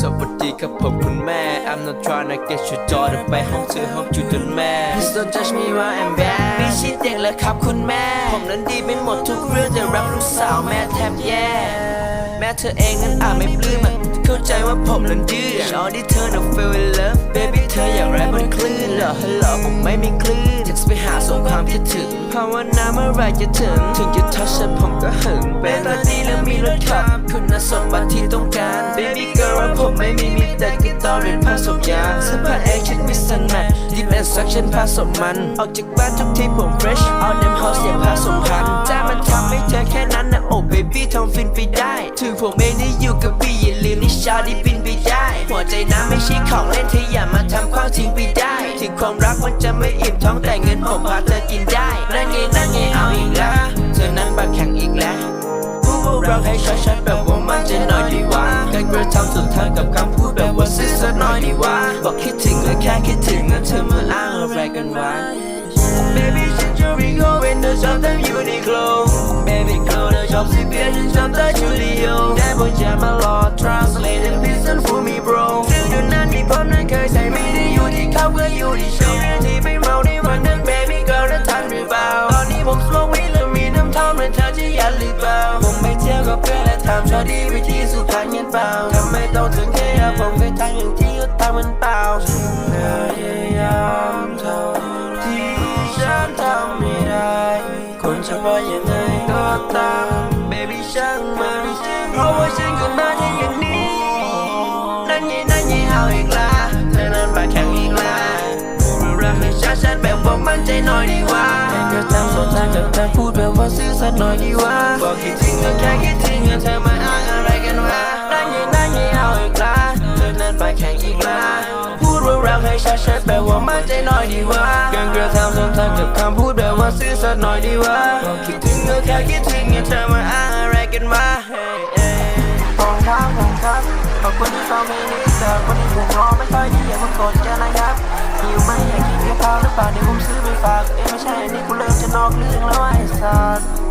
สวัสดีครับผมคุณแม่ I'm not trying to get your daughter ไปห้องเธอห้องจุดจนแม่ Please don't judge me why I'm bad ไม่ใช่เด็กแล้วครับคุณแม่ ผมนั้นดีไม่หมดทุกเรื่องแต่รักลูกสาวแม่แทบแย่ แม่เธอเองนั้นอาจไม่ปลื้มอะเข้าใจว่าผมนั้นดื้อชอบที่เธอน่ะ feel in love baby เธออยากแรปบนคลื่นเหรอฮัลโหลผมไม่มีคลื่น text ไปหาส่งความคิดถึงภาวนาเมื่อไรจะถึง ถึงจะทัชฉันผมก็หึงเป็นตาดีแล้วมีรถขับ คุณสมบัติที่ต้องการ baby girl ผมไม่มีมีแต่กีตาร์เรียนผสมยาเสื้อผ้าเองฉันมิสซันแมท deep and suction ผสมมัน ออกจากบ้านทุกทีผม fresh all them house อย่าผสมพันธุ์ใจมันทำให้เธอแค่นั้นนะโอ้ baby ทำฟินไปได้ ถึงผมเองได้อยู่กับพี่อย่าลืมนิชาที่บิน ได้ หัวใจน้ำไม่ใช่ของเล่นที่อย่ามาทำความทิ้งไปได้ ถึงความรักมันจะไม่อิ่มท้องแต่เงินผมพาเธอกินได้นั่นไงนั่นไงเอาอีกแล้วเธอนั้นปากแข็งอีกแล้วพูดว่ารักให้ชัดๆแบบว่ามันจะน่อยดีวะการกระทำสุดท้ายกับคำพูดแบบว่าซื่อสัตย์หน่อยดีวะบอกคิดถึงและแค่คิดถึงนั้นเธอมาอ้างอะไรกันวะ Baby ฉันจะรีโกเวนเธอชอบแต่ยูนิโคล Baby girl เธอชอบสีเปียฉันชอบแต่ชูดิโอได้บอกจะมารอก translate and listen for me bro ซึ่งเดือนนั้นที่ผมนั้นเคยใส่ไม่ได้อยู่ที่เขาก็อยู่ที่โชว์ที่ไม่เมาในวันนั้น Baby girl นั้นทันหรือเปล่าตอนนี้ผมสโมกไม่แล้วมีน้ำท่อมและเธอจะยันหรือเปล่าผมไปเที่ยวกับเพื่อนและถามชอดีไปที่สุพรรณกันเปล่าทำไมต้องถึงแค่ผมเคยทำอย่างที่เขาทำมันเปล่าฉันพยายามเท่าที่ฉันทำไม่ได้คนจะว่ายังไงก็ตาม นั่นไงนั่นไงเอาอีกละเธอนั้นปากแข็งอีกละพูดรักให้ชัดชัดแบบว่ามั่นใจหน่อยดีวะแค่กระทำสนทางกับเธอพูดแบบว่าซื่อสัตย์หน่อยดีวะบอกคิดถึงก็แค่คิดถึงอะเธอมาอ้างอะไรกันวะนั่นไงนั่นไงเอาอีกละเธอนั้นปากแข็งอีกละพูดว่ารักให้ชัดชัดแบบว่ามั่นใจหน่อยดีวะการกระทำสนทางกับคำพูดแบบว่าซื่อสัตย์หน่อยดีวะบอกคิดถึงก็แค่คิดถึงอะเธอมาอ้างอะไรกันวะ ขอบคุณที่ฟังเพลงนี้แต่คนที่ถูกรอไม่ค่อยดีอย่ามากดกันนะครับหิวไหมอยากกินกะเพราหรือเปล่าเดี๋ยวผมซื้อไปฝากเอ้ไม่ใช่อันนี้กูเริ่มจะนอกเรื่องแล้วไอ้สัส